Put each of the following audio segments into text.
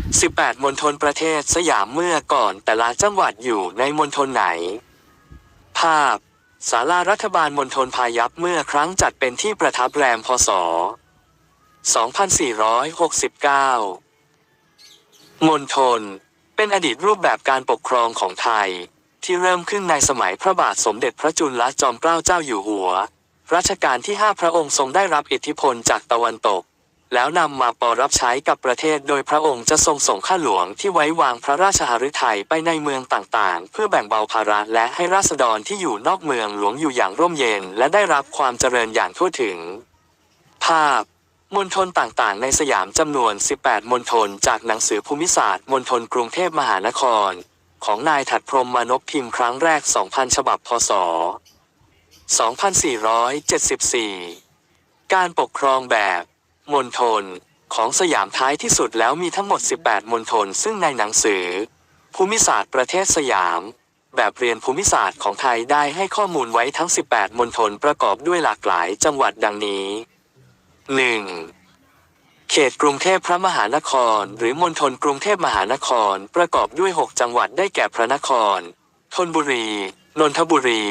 18 มณฑลประเทศสยามเมื่อก่อนแต่ละจังหวัดอยู่ในมณฑลไหน ภาพศาลารัฐบาลมณฑลพายัพเมื่อครั้งจัดเป็นที่ประทับแรมพศ 2469 มณฑลเป็นอดีตรูปแบบการปกครองของไทย ที่เริ่มขึ้นในสมัยพระบาทสมเด็จพระจุลจอมเกล้าเจ้าอยู่หัว รัชกาลที่ 5 พระองค์ทรงได้รับอิทธิพลจากตะวันตก แล้วนำมาปรับใช้กับประเทศโดยพระองค์จะทรงส่งข้าหลวงที่ไว้วางพระราชหฤทัยไปในเมืองต่างๆ เพื่อแบ่งเบาภาระและให้ราษฎรที่อยู่นอกเมืองหลวงอยู่อย่างร่มเย็น และได้รับความเจริญอย่างทั่วถึง ภาพมณฑลต่างๆ ในสยามจำนวน 18 มณฑลจากหนังสือภูมิศาสตร์มณฑลกรุงเทพมหานคร ของนายถัดพรมมานพพิมพ์ครั้งแรก 2,000 ฉบับพศ 2474 การปกครองแบบ มณฑลของสยามท้ายที่สุดแล้วมีทั้งหมด 18 มณฑลซึ่งในหนังสือ ภูมิศาสตร์ประเทศสยาม แบบเรียนภูมิศาสตร์ของไทยได้ให้ข้อมูลไว้ทั้ง 18 มณฑลประกอบด้วยหลากหลายจังหวัดดังนี้ 1. เขตกรุงเทพพระมหานคร หรือมณฑลกรุงเทพมหานครประกอบด้วย 6 จังหวัดได้แก่พระนครธนบุรี นนทบุรี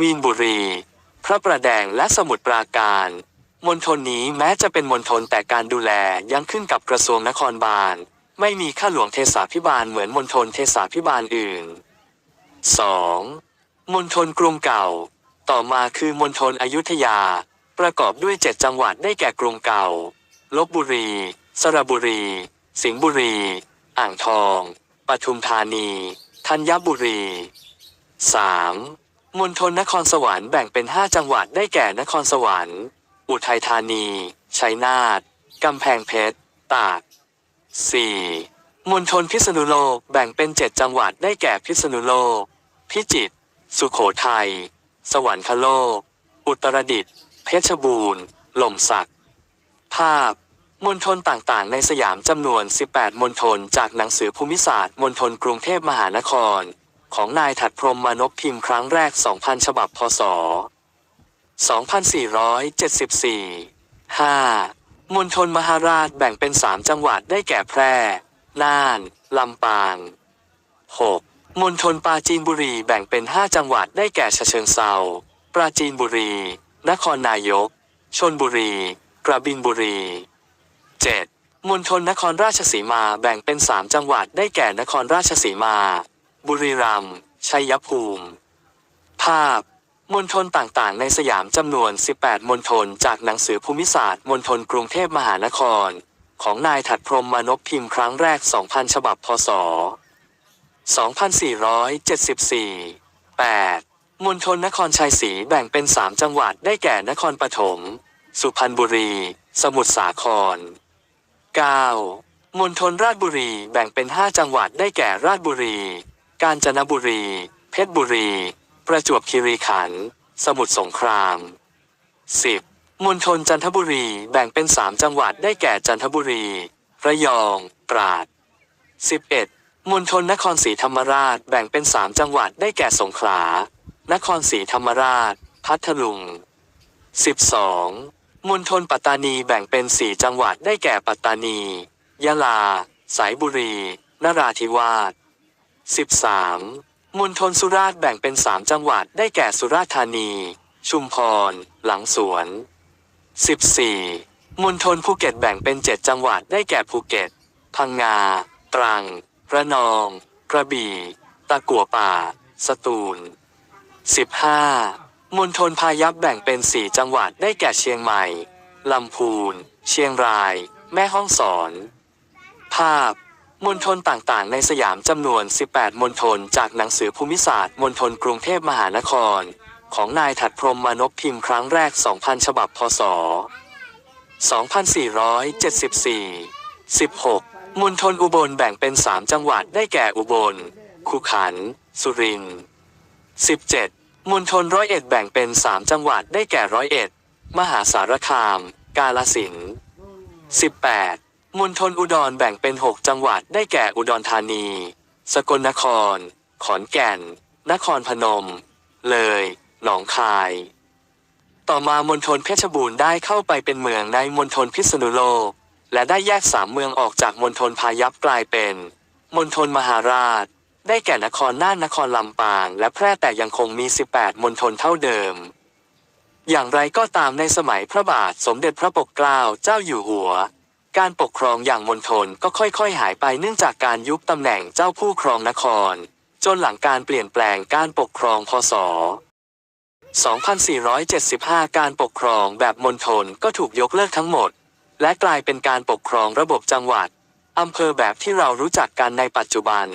มีนบุรี พระประแดงและสมุทรปราการ มณฑลนี้แม้จะเป็นมณฑลแต่การดูแลยังขึ้นกับกระทรวงนครบาล ไม่มีข้าหลวงเทศาพิบาลเหมือนมณฑลเทศาพิบาลอื่น 2. มณฑลกรุงเก่า ต่อมาคือมณฑลอยุธยา ประกอบด้วยเจ็ดจังหวัดได้แก่กรุงเก่า ลบบุรี สระบุรี สิงห์บุรี อ่างทอง ปทุมธานี ธัญบุรี 3. มณฑลนครสวรรค์แบ่งเป็น 5 จังหวัดได้แก่นครสวรรค์ อุทัยธานีชัยนาทกำแพงเพชร ตาก 4. มณฑลพิษณุโลกแบ่งเป็น 7 จังหวัดได้แก่พิษณุโลก พิจิตร สุโขทัย สวรรคโลก อุตรดิตถ์ เพชรบูรณ์ หล่มสัก ภาพมณฑลต่างๆ ในสยามจำนวน 18 มณฑลจากหนังสือภูมิศาสตร์มณฑลกรุงเทพมหานคร ของนายถัดพรหมมานพพิมพ์ครั้งแรก 2,000 ฉบับ พศ 2474 5. มณฑลมหาราชแบ่งเป็น 3 จังหวัดได้แก่แพร่ น่าน ลำปาง 6. มณฑลปราจีนบุรีแบ่งเป็น 5 จังหวัดได้แก่ฉะเชิงเซาปราจีนบุรี นครนายก ชนบุรี กระบินบุรี 7. มณฑลนครราชสีมาแบ่งเป็น 3 จังหวัดได้แก่นครราชสีมา บุรีรัมย์ ชัยภูมิ ภาพ มณฑลต่างๆ ในสยามจำนวน 18 มณฑลจากหนังสือภูมิศาสตร์มณฑลกรุงเทพมหานคร ของนายถัดพรมมานพพิมพ์ครั้งแรก 2,000 ฉบับพศ 2474 8. มณฑลนครชัยศรีแบ่งเป็น 3 จังหวัดได้แก่นครปฐม สุพรรณบุรี สมุทรสาคร 9. มณฑลราชบุรีแบ่งเป็น 5 จังหวัดได้แก่ราชบุรี กาญจนบุรี เพชรบุรี ประจวบคีรีขันธ์ สมุทรสงคราม 10. มณฑลจันทบุรีแบ่งเป็น 3 จังหวัดได้แก่จันทบุรี ระยอง ตราด 11. มณฑลนครศรีธรรมราชแบ่งเป็น 3 จังหวัดได้แก่สงขลา นครศรีธรรมราช พัทลุง 12. มณฑลปัตตานีแบ่งเป็น 4 จังหวัดได้แก่ปัตตานี ยะลา สายบุรี นราธิวาส 13. มณฑลสุราษฎร์แบ่งเป็น3จังหวัดได้แก่สุราษฎร์ธานี ชุมพร หลังสวน 14. มณฑลภูเก็ตแบ่งเป็น7จังหวัดได้แก่ภูเก็ต พังงา ตรัง ระนอง กระบี่ ตะกัวป่า สตูล 15. มณฑลพายัพแบ่งเป็น4จังหวัดได้แก่เชียงใหม่ ลำพูน เชียงราย แม่ฮ่องสอน ภาพ มณฑลต่างๆ ในสยามจำนวน 18 มณฑลจากหนังสือภูมิศาสตร์มณฑลกรุงเทพมหานคร ของนายถัดพรมมานพพิมพ์ครั้งแรก 2,000 ฉบับพศ 2474 16. มณฑลอุบลแบ่งเป็น 3 จังหวัดได้แก่อุบล คุขัน สุรินทร์ 17. มณฑลร้อยเอ็ดแบ่งเป็น 3 จังหวัดได้แก่ร้อยเอ็ด มหาสารคาม กาลสินธุ์ 18. มณฑลอุดรแบ่งเป็น 6 จังหวัดได้แก่อุดรธานี สกลนคร ขอนแก่น นครพนม เลย หนองคาย ต่อมามณฑลเพชรบูรณ์ได้เข้าไปเป็นเมืองในมณฑลพิษณุโลก และได้แยกสามเมืองออกจากมณฑลพายัพกลายเป็นมณฑลมหาราช ได้แก่นครน่านนครลำปาง และแพร่แต่ยังคงมี 18มณฑลเท่าเดิม อย่างไรก็ตามในสมัยพระบาทสมเด็จพระปกเกล้าเจ้าอยู่หัว การปกครองอย่างมณฑลก็ค่อยๆ หายไปเนื่องจากการยุบตำแหน่งเจ้าผู้ครองนคร จนหลังการเปลี่ยนแปลงการปกครองพศ 2475 การปกครองแบบมณฑลก็ถูกยกเลิกทั้งหมด และกลายเป็นการปกครองระบบจังหวัดอำเภอแบบที่เรารู้จักกันในปัจจุบัน